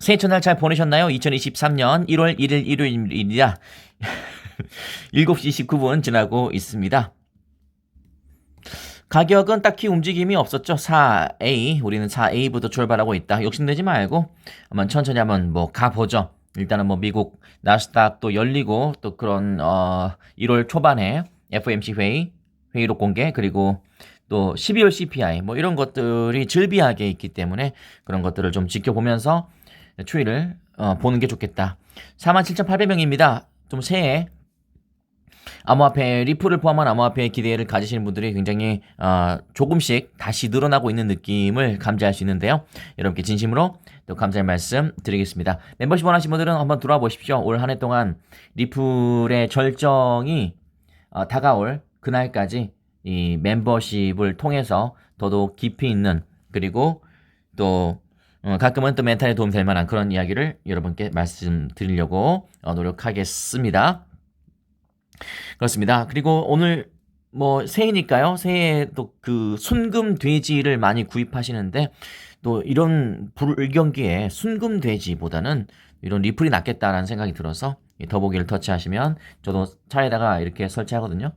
새해 첫날 잘 보내셨나요? 2023년 1월 1일 일요일입니다. 7시 19분 지나고 있습니다. 가격은 딱히 움직임이 없었죠. 4A. 우리는 4A부터 출발하고 있다. 욕심내지 말고 한번 천천히 한번 뭐 가보죠. 일단은 뭐 미국 나스닥도 열리고 또 그런 어 1월 초반에 FOMC 회의 회의록 공개 그리고 또 12월 CPI 뭐 이런 것들이 즐비하게 있기 때문에 그런 것들을 좀 지켜보면서 추이를 어, 보는 게 좋겠다. 47,800명입니다. 좀 새해 암호화폐 리플을 포함한 암호화폐 기대를 가지시는 분들이 굉장히 어, 조금씩 다시 늘어나고 있는 느낌을 감지할 수 있는데요. 여러분께 진심으로 또 감사의 말씀 드리겠습니다. 멤버십 원하시는 분들은 한번 들어와 보십시오. 올 한 해 동안 리플의 절정이 어, 다가올 그날까지 이 멤버십을 통해서 더더욱 깊이 있는 그리고 또 어, 가끔은 또 멘탈에 도움 될 만한 그런 이야기를 여러분께 말씀드리려고 어, 노력하겠습니다. 그렇습니다. 그리고 오늘 뭐 새해니까요. 새해에 또그 순금 돼지를 많이 구입하시는데 또 이런 불경기에 순금 돼지보다는 이런 리플이 낫겠다라는 생각이 들어서 이 더보기를 터치하시면 저도 차에다가 이렇게 설치하거든요.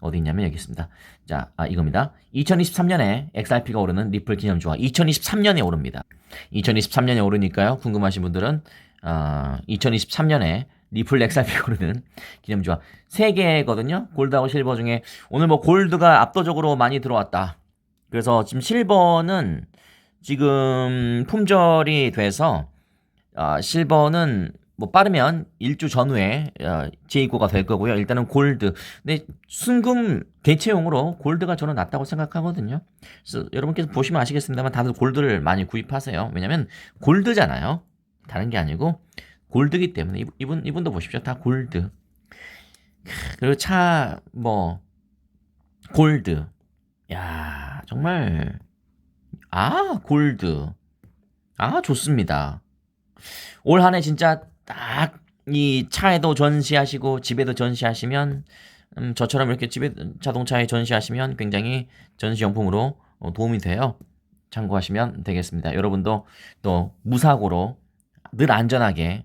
어디 있냐면 여기 있습니다. 자, 아, 이겁니다. 2023년에 XRP가 오르는 리플 기념주가 2023년에 오릅니다. 2023년에 오르니까요. 궁금하신 분들은 어, 2023년에 리플 XRP가 오르는 기념주가 3개거든요. 골드하고 실버 중에 오늘 뭐 골드가 압도적으로 많이 들어왔다. 그래서 지금 실버는 지금 품절이 돼서 어, 실버는 뭐 빠르면 일주 전후에 어, 재입고가 될 거고요. 일단은 골드. 근데 순금 대체용으로 골드가 저는 낫다고 생각하거든요. 그래서 여러분께서 보시면 아시겠습니다만 다들 골드를 많이 구입하세요. 왜냐면 골드잖아요. 다른 게 아니고 골드기 때문에 이분, 이분 이분도 보십시오. 다 골드. 그리고 차 뭐 골드. 야, 정말 아, 골드. 아, 좋습니다. 올 한해 진짜 딱 이 차에도 전시하시고 집에도 전시하시면 음, 저처럼 이렇게 집에 자동차에 전시하시면 굉장히 전시용품으로 어, 도움이 돼요. 참고하시면 되겠습니다. 여러분도 또 무사고로 늘 안전하게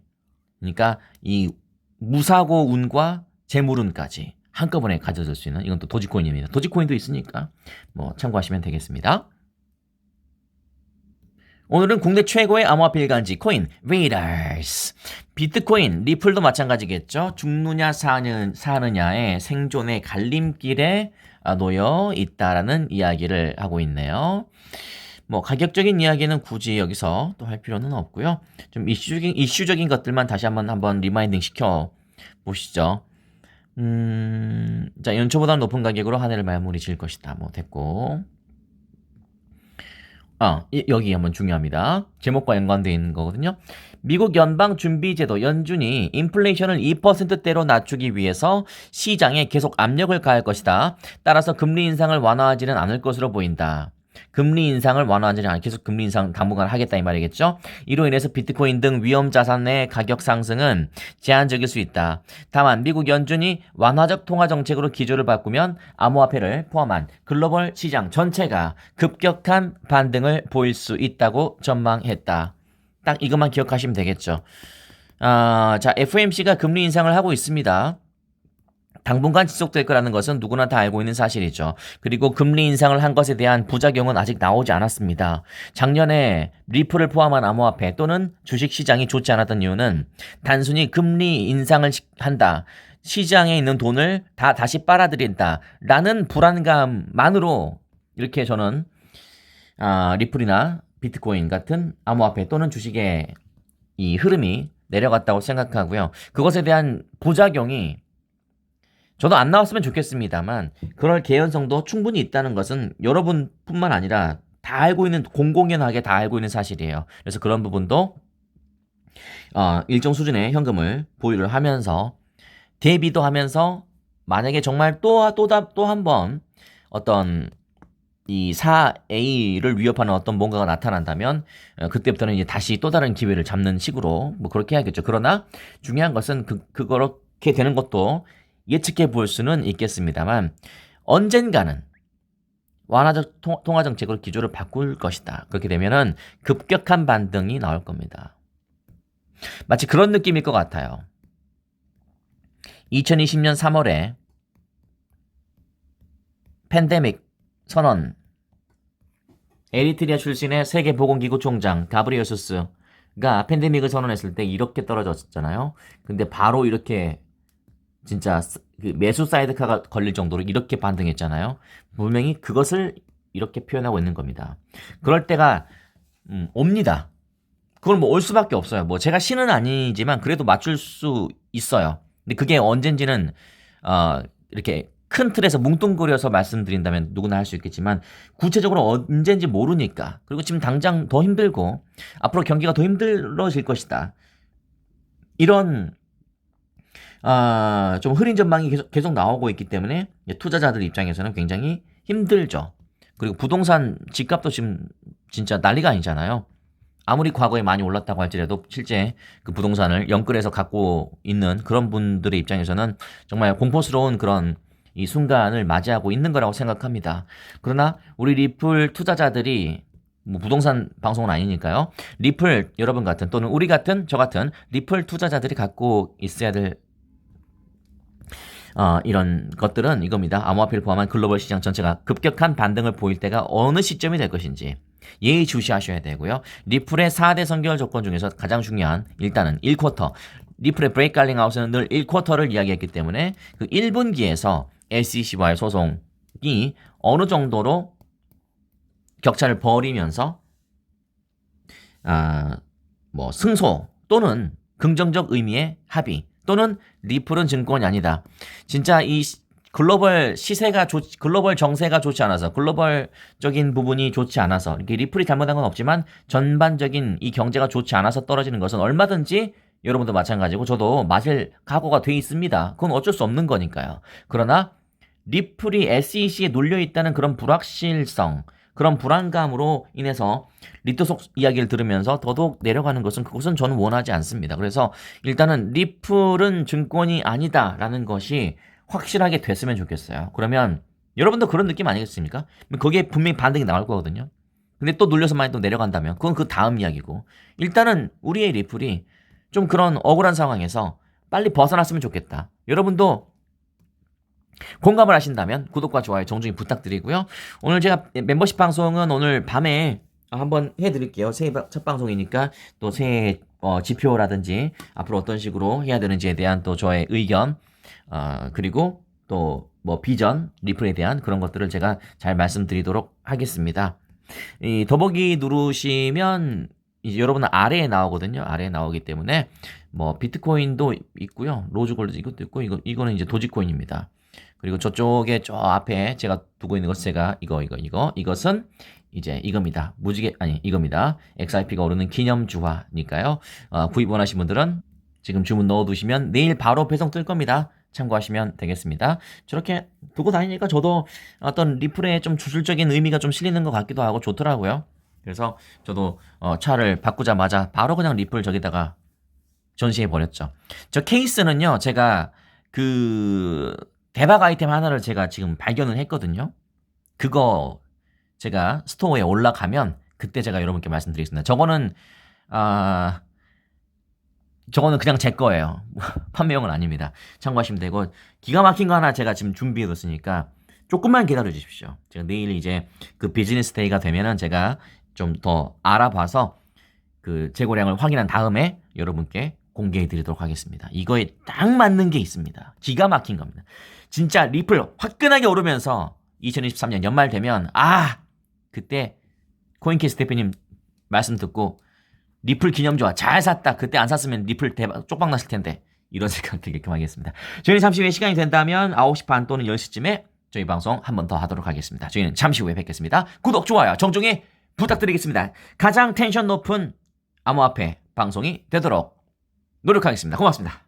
그러니까 이 무사고 운과 재물운까지 한꺼번에 가져질 수 있는 이건 또 도지코인입니다. 도지코인도 있으니까 뭐 참고하시면 되겠습니다. 오늘은 국내 최고의 암호화폐 일간지 코인 웨이더스 비트코인 리플도 마찬가지겠죠? 죽느냐 사느, 사느냐의 생존의 갈림길에 아, 놓여 있다라는 이야기를 하고 있네요. 뭐 가격적인 이야기는 굳이 여기서 또 할 필요는 없고요. 좀 이슈적인 이슈적인 것들만 다시 한번 한번 리마인딩 시켜 보시죠. 음, 자 연초보다 높은 가격으로 한 해를 마무리 지을 것이다. 뭐 됐고 아, 여기 한번 중요합니다. 제목과 연관되어 있는 거거든요. 미국 연방준비제도 연준이 인플레이션을 2%대로 낮추기 위해서 시장에 계속 압력을 가할 것이다. 따라서 금리 인상을 완화하지는 않을 것으로 보인다. 금리 인상을 완화하지 않아 계속 금리 인상 당분간 하겠다 이 말이겠죠. 이로 인해서 비트코인 등 위험 자산의 가격 상승은 제한적일 수 있다. 다만 미국 연준이 완화적 통화 정책으로 기조를 바꾸면 암호화폐를 포함한 글로벌 시장 전체가 급격한 반등을 보일 수 있다고 전망했다. 딱 이것만 기억하시면 되겠죠. 아, 자, FOMC가 금리 인상을 하고 있습니다. 당분간 지속될 거라는 것은 누구나 다 알고 있는 사실이죠. 그리고 금리 인상을 한 것에 대한 부작용은 아직 나오지 않았습니다. 작년에 리플을 포함한 암호화폐 또는 주식 시장이 좋지 않았던 이유는 단순히 금리 인상을 한다. 시장에 있는 돈을 다 다시 빨아들인다. 라는 불안감만으로 이렇게 저는 아, 리플이나 비트코인 같은 암호화폐 또는 주식의 이 흐름이 내려갔다고 생각하고요. 그것에 대한 부작용이 저도 안 나왔으면 좋겠습니다만 그럴 개연성도 충분히 있다는 것은 여러분뿐만 아니라 다 알고 있는 공공연하게 다 알고 있는 사실이에요. 그래서 그런 부분도 어, 일정 수준의 현금을 보유를 하면서 대비도 하면서 만약에 정말 또또또 한 번 어떤 이 4A를 위협하는 어떤 뭔가가 나타난다면 어, 그때부터는 이제 다시 또 다른 기회를 잡는 식으로 뭐 그렇게 해야겠죠. 그러나 중요한 것은 그 그렇게 되는 것도 예측해 볼 수는 있겠습니다만 언젠가는 완화적 통화 정책으로 기조를 바꿀 것이다. 그렇게 되면은 급격한 반등이 나올 겁니다. 마치 그런 느낌일 것 같아요. 2020년 3월에 팬데믹 선언 에리트리아 출신의 세계보건기구 총장 가브리오수스가 팬데믹을 선언했을 때 이렇게 떨어졌잖아요. 근데 바로 이렇게 진짜 스- 그 매수 사이드카가 걸릴 정도로 이렇게 반등했잖아요. 분명히 그것을 이렇게 표현하고 있는 겁니다. 그럴 때가 음, 옵니다. 그걸 뭐 올 수밖에 없어요. 뭐 제가 신은 아니지만 그래도 맞출 수 있어요. 근데 그게 언젠지는 어, 이렇게 큰 틀에서 뭉뚱그려서 말씀드린다면 누구나 할 수 있겠지만 구체적으로 언젠지 모르니까 그리고 지금 당장 더 힘들고 앞으로 경기가 더 힘들어질 것이다. 이런 아, 좀 흐린 전망이 계속, 계속 나오고 있기 때문에 투자자들 입장에서는 굉장히 힘들죠. 그리고 부동산 집값도 지금 진짜 난리가 아니잖아요. 아무리 과거에 많이 올랐다고 할지라도 실제 그 부동산을 영끌해서 갖고 있는 그런 분들의 입장에서는 정말 공포스러운 그런 이 순간을 맞이하고 있는 거라고 생각합니다. 그러나 우리 리플 투자자들이 뭐 부동산 방송은 아니니까요. 리플 여러분 같은 또는 우리 같은 저 같은 리플 투자자들이 갖고 있어야 될 어, 이런 것들은 이겁니다. 암호화폐를 포함한 글로벌 시장 전체가 급격한 반등을 보일 때가 어느 시점이 될 것인지 예의 주시하셔야 되고요. 리플의 4대 선결 조건 중에서 가장 중요한 일단은 1쿼터. 리플의 브레이크 갈링 아웃은 늘 1쿼터를 이야기했기 때문에 그 1분기에서 SEC와의 소송이 어느 정도로 격차를 벌이면서 아, 뭐 승소 또는 긍정적 의미의 합의 또는 리플은 증권이 아니다. 진짜 이 시- 글로벌 시세가 좋, 글로벌 정세가 좋지 않아서 글로벌적인 부분이 좋지 않아서 이렇게 리플이 잘못한 건 없지만 전반적인 이 경제가 좋지 않아서 떨어지는 것은 얼마든지 여러분도 마찬가지고 저도 마실 각오가 돼 있습니다. 그건 어쩔 수 없는 거니까요. 그러나 리플이 SEC에 눌려 있다는 그런 불확실성, 그런 불안감으로 인해서 리토속 이야기를 들으면서 더더욱 내려가는 것은 그것은 저는 원하지 않습니다. 그래서 일단은 리플은 증권이 아니다라는 것이 확실하게 됐으면 좋겠어요. 그러면 여러분도 그런 느낌 아니겠습니까? 거기에 분명히 반등이 나올 거거든요. 근데 또 눌려서 많이 또 내려간다면 그건 그 다음 이야기고 일단은 우리의 리플이 좀 그런 억울한 상황에서 빨리 벗어났으면 좋겠다. 여러분도 공감을 하신다면 구독과 좋아요 정중히 부탁드리고요. 오늘 제가 멤버십 방송은 오늘 밤에 한번 해드릴게요. 새해 바- 첫 방송이니까 또 새해 어, 지표라든지 앞으로 어떤 식으로 해야 되는지에 대한 또 저의 의견 어, 그리고 또 뭐 비전 리플에 대한 그런 것들을 제가 잘 말씀드리도록 하겠습니다. 이 더보기 누르시면 이제 여러분은 아래에 나오거든요. 아래에 나오기 때문에 뭐 비트코인도 있고요. 로즈골드 이것도 있고 이거 이거는 이제 도지코인입니다. 그리고 저쪽에 저 앞에 제가 두고 있는 것 제가 이거 이거 이거 이것은 이제 이겁니다. 무지개 아니 이겁니다. XRP가 오르는 기념주화니까요. 어, 구입 원하신 분들은 지금 주문 넣어두시면 내일 바로 배송 뜰 겁니다. 참고하시면 되겠습니다. 저렇게 두고 다니니까 저도 어떤 리플에 좀 주술적인 의미가 좀 실리는 것 같기도 하고 좋더라고요. 그래서 저도 어, 차를 바꾸자마자 바로 그냥 리플 저기다가 전시해 버렸죠. 저 케이스는요, 제가 그 대박 아이템 하나를 제가 지금 발견을 했거든요. 그거 제가 스토어에 올라가면 그때 제가 여러분께 말씀드리겠습니다. 저거는 아 저거는 그냥 제 거예요. 판매용은 아닙니다. 참고하시면 되고 기가 막힌 거 하나 제가 지금 준비해 뒀으니까 조금만 기다려 주십시오. 제가 내일 이제 그 비즈니스 데이가 되면은 제가 좀 더 알아봐서 그 재고량을 확인한 다음에 여러분께 공개해 드리도록 하겠습니다. 이거에 딱 맞는 게 있습니다. 기가 막힌 겁니다. 진짜 리플 화끈하게 오르면서 2023년 연말 되면 아 그때 코인케이스 대표님 말씀 듣고 리플 기념주화 잘 샀다. 그때 안 샀으면 리플 대박 쪽박 났을 텐데 이런 생각 들게끔 하겠습니다. 저희는 잠시 후에 시간이 된다면 9시 반 또는 10시쯤에 저희 방송 한 번 더 하도록 하겠습니다. 저희는 잠시 후에 뵙겠습니다. 구독, 좋아요, 정중히 부탁드리겠습니다. 가장 텐션 높은 암호화폐 방송이 되도록 노력하겠습니다. 고맙습니다.